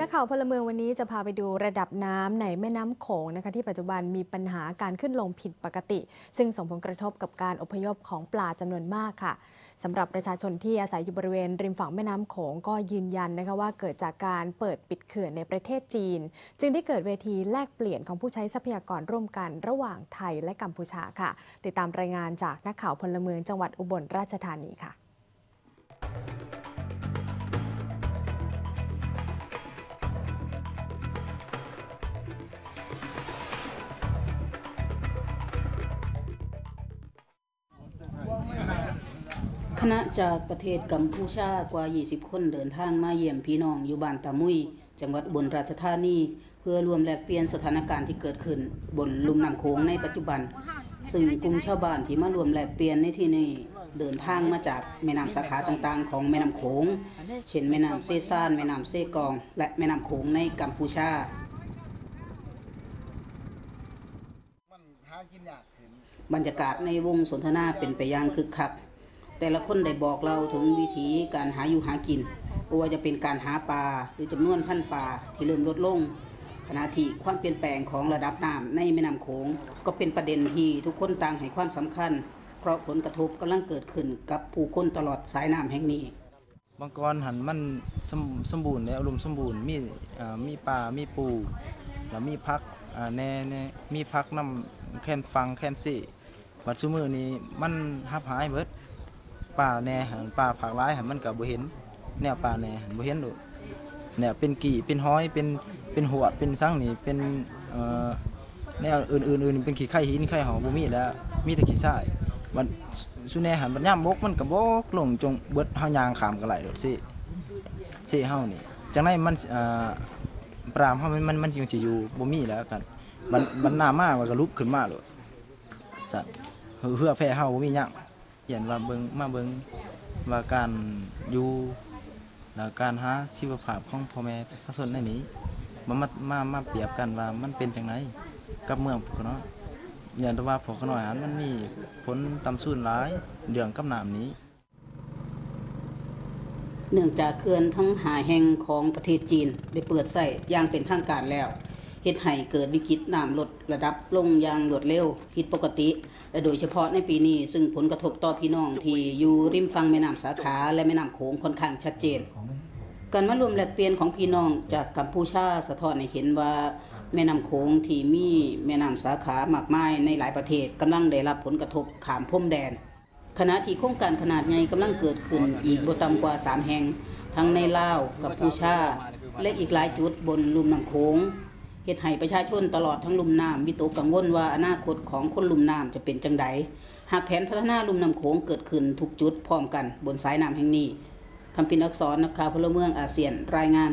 นักข่าวพลเมืองวันนี้จะพาไปดูระดับน้ำในแม่น้ำโขงนะคะที่ปัจจุบันมีปัญหาการขึ้นลงผิดปกติ ซึ่งส่งผลกระทบกับการอพยพของปลาจำนวนมากค่ะสำหรับประชาชนที่อาศัยอยู่บริเวณริมฝั่งแม่น้ำโขงก็ยืนยันนะคะว่าเกิดจากการเปิดปิดเขื่อนในประเทศจีน จึงได้เกิดเวทีแลกเปลี่ยนของผู้ใช้ทรัพยากรร่วมกันระหว่างไทยและกัมพูชาค่ะ ติดตามรายงานจากนักข่าวพลเมืองจังหวัดอุบลราชธานีค่ะ ณะจากประเทศกัมพูชากว่า 20 คนเดินทางมาเยี่ยมพี่น้องอยู่บ้านตามุย จังหวัดอุบลราชธานี เพื่อรวมแลกเปลี่ยนสถานการณ์ที่เกิดขึ้น บนลุ่มน้ำโขงในปัจจุบัน ซึ่งกลุ่มชาวบ้านที่มารวมแลกเปลี่ยนในที่นี้เดินทางมาจากแม่น้ำสาขาต่างๆ ของแม่น้ำโขง เช่นแม่น้ำเซซาน แม่น้ำเซกอง และแม่น้ำโขงในกัมพูชาบรรยากาศในวงสนทนาเป็นไปอย่างคึกคัก แต่ละคนได้บอกเราถึงวิธีการหาอยู่หากินว่าจะเป็นการหาปลาหรือจำนวนพันปลาที่เริ่มลดลงขณะที่ความเปลี่ยนแปลงของระดับน้ำในแม่น้ำโขงก็เป็นประเด็นที่ทุกคนต่างให้ความสำคัญ เพราะผลกระทบกำลังเกิดขึ้นกับผู้คนตลอดสายน้ำแห่งนี้บางกรหันมันสมสมบูรณ์ในอารมณ์สมบูรณ์มีมีปลามีปูแล้วมีพักแน่แน่มีพักน้ำแคนฟังแค่นซี่บัดซุมือนี้มันหับหายเบิด ปลาแน่หันปลาผักร้ายหันมันก็บ่เห็น แนวปลาแน่หันบ่เห็นโดดเนี่ยเป็นกี่เป็นห้อยเป็นเป็นหัวดเป็นซังนี่เป็นเอ่อแนวอื่นๆอื่นเป็นขี้ไข่หินไข่หอมบ่มีแล้วมีแต่ขี้ทรายมันสุแน่หันบัดย่ามบกมันก็บบกลงจงเบิดเฮายางขามกันไหลโดดสิสิเฮานี่จังไดมันเอ่อปรามเฮามันมันมันสิสิอยู่บ่มีแล้วกันมันมันหน้ามามันก็ลุกขึ้นมาโลดจัดเพื่อแพ้เฮาบ่มีหยัง เห็นว่าเบิ่งมาเบิ่งว่าการอยู่แล้วการหาชีวภาพของพ่อแม่ประชาชนในนี้มันมามามาเปรียบกันว่ามันเป็นจังไดกับเมืองพวกเนาะอย่างแต่ว่าพวกน้อยหันมันมีผลต่ำสูนหลายเรื่องกับน้ำนี้ เนื่องจากเขื่อนทั้งหาแห่งของประเทศจีนได้เปิดใส่อย่างเป็นทางการแล้ว เฮ็ดให้เกิดวิกฤตน้ำลดระดับลงอย่างรวดเร็วผิดปกติ และโดยเฉพาะในปีนี้ ซึ่งผลกระทบต่อพี่น้องที่อยู่ริมฝั่งแม่น้ำสาขาและแม่น้ำโขงค่อนข้างชัดเจน การมารวมแลกเปลี่ยนของพี่น้องจากกัมพูชาสะท้อนให้เห็นว่าแม่น้ำโขงที่มีแม่น้ำสาขามากมายในหลายประเทศกำลังได้รับผลกระทบขามพรมแดน ขณะที่โครงการขนาดใหญ่กำลังเกิดขึ้นอีกบ่ต่ำกว่า 3 แห่ง ทั้งในลาวกัมพูชา และอีกหลายจุดบนลุ่มน้ำโขง เฮ็ดให้ประชาชนตลอดทั้งลุ่มน้ำวิตกกังวลว่าอนาคตของคนลุ่มน้ำจะเป็นจังไดหากแผนพัฒนาลุ่มน้ำโขงเกิดขึ้นทุกจุดพร้อมกันบนสายน้ำแห่งนี้คำพินอักษรนักข่าวพลเมืองอาเซียนรายงาน